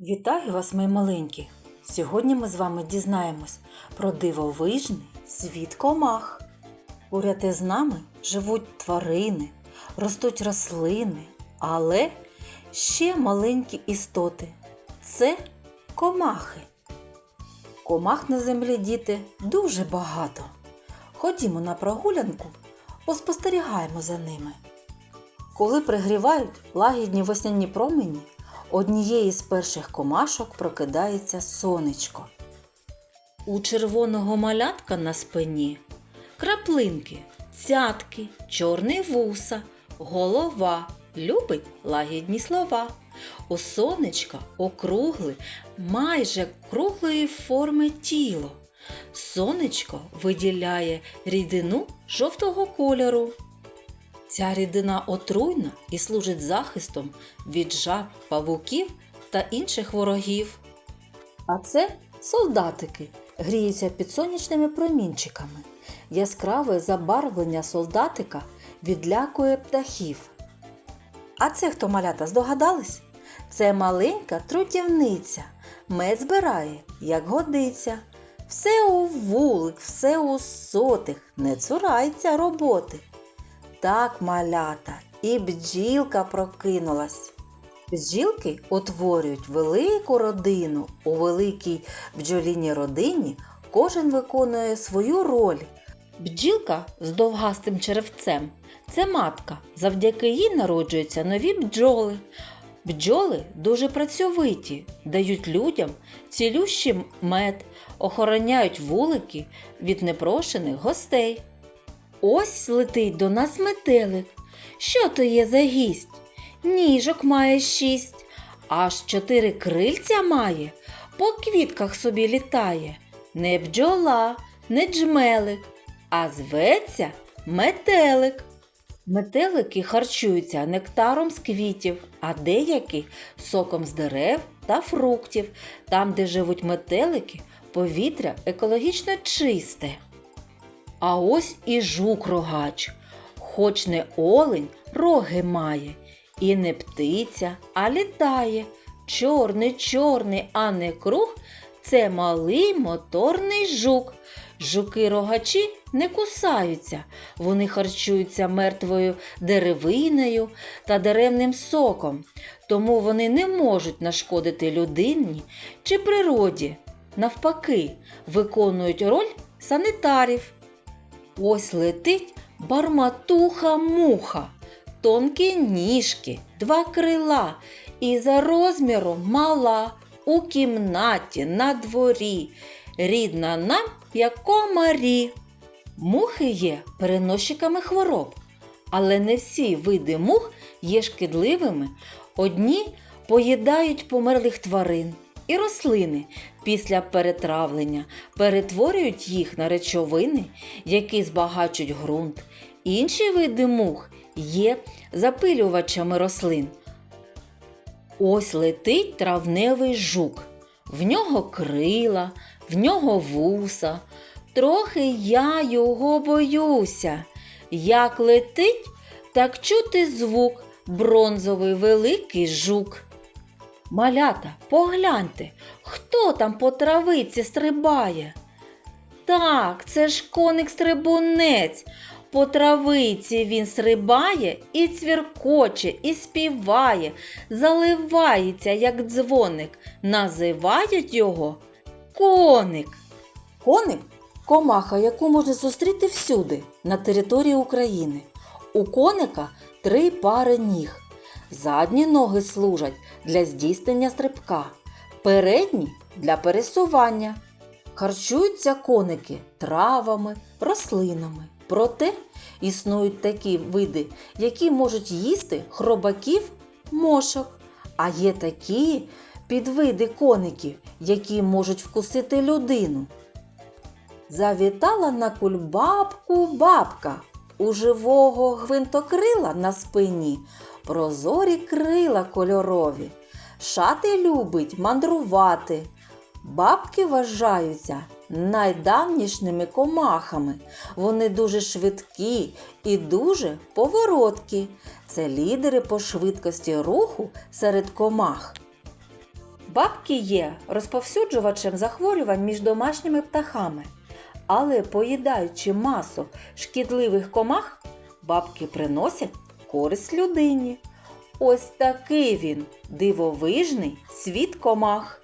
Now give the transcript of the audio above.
Вітаю вас, мої маленькі! Сьогодні ми з вами дізнаємось про дивовижний світ комах. Поряд із нами живуть тварини, ростуть рослини, але ще маленькі істоти це комахи. Комах на землі діти дуже багато. Ходімо на прогулянку, поспостерігаємо за ними. Коли пригрівають лагідні весняні промені, однієї з перших комашок прокидається сонечко. У червоного малятка на спині краплинки, цятки, чорний вуса, голова, любить лагідні слова. У сонечка округле, майже круглої форми тіло. Сонечко виділяє рідину жовтого кольору. Ця рідина отруйна і служить захистом від жаб, павуків та інших ворогів. А це солдатики гріються під сонячними промінчиками. Яскраве забарвлення солдатика відлякує птахів. А це хто малята здогадались? Це маленька трутівниця. Мед збирає, як годиться. Все у вулик, все у сотих, не цурається роботи. Так, малята, і бджілка прокинулась. Бджілки утворюють велику родину. У великій бджоліній родині кожен виконує свою роль. Бджілка з довгастим черевцем це матка. Завдяки їй народжуються нові бджоли. Бджоли дуже працьовиті, дають людям цілющий мед, охороняють вулики від непрошених гостей. Ось летить до нас метелик. Що то є за гість? Ніжок має шість, аж чотири крильця має, по квітках собі літає. Не бджола, не джмелик, а зветься метелик. Метелики харчуються нектаром з квітів, а деякі соком з дерев та фруктів. Там, де живуть метелики, повітря екологічно чисте. А ось і жук рогач. Хоч не олень, роги має, і не птиця, а літає. Чорний, чорний, а не круг це малий моторний жук. Жуки рогачі не кусаються, вони харчуються мертвою деревиною та деревним соком, тому вони не можуть нашкодити людині чи природі. Навпаки, виконують роль санітарів. Ось летить барматуха-муха, тонкі ніжки, два крила і за розміром мала у кімнаті на дворі, рідна нам, як комарі. Мухи є переносчиками хвороб, але не всі види мух є шкідливими. Одні поїдають померлих тварин і рослини після перетравлення, перетворюють їх на речовини, які збагачують ґрунт. Інші види мух є запилювачами рослин. Ось летить травневий жук. В нього крила, в нього вуса. Трохи я його боюся. Як летить, так чути звук, бронзовий великий жук. Малята, погляньте, хто там по травиці стрибає? Так, це ж коник стрибунець. По травиці він стрибає і цвіркоче, і співає, заливається, як дзвоник. Називають його коник. Коник комаха, яку можна зустріти всюди на території України. У коника три пари ніг. Задні ноги служать для здійснення стрибка, передні для пересування. Харчуються коники травами, рослинами. Проте існують такі види, які можуть їсти хробаків мошок. А є такі підвиди коників, які можуть вкусити людину. Завітала на кульбабку бабка. У живого гвинтокрила на спині прозорі крила кольорові. Шати любить мандрувати. Бабки вважаються найдавнішними комахами. Вони дуже швидкі і дуже повороткі. Це лідери по швидкості руху серед комах. Бабки є розповсюджувачем захворювань між домашніми птахами. Але поїдаючи масу шкідливих комах, бабки приносять користь людині. Ось такий він дивовижний світ комах.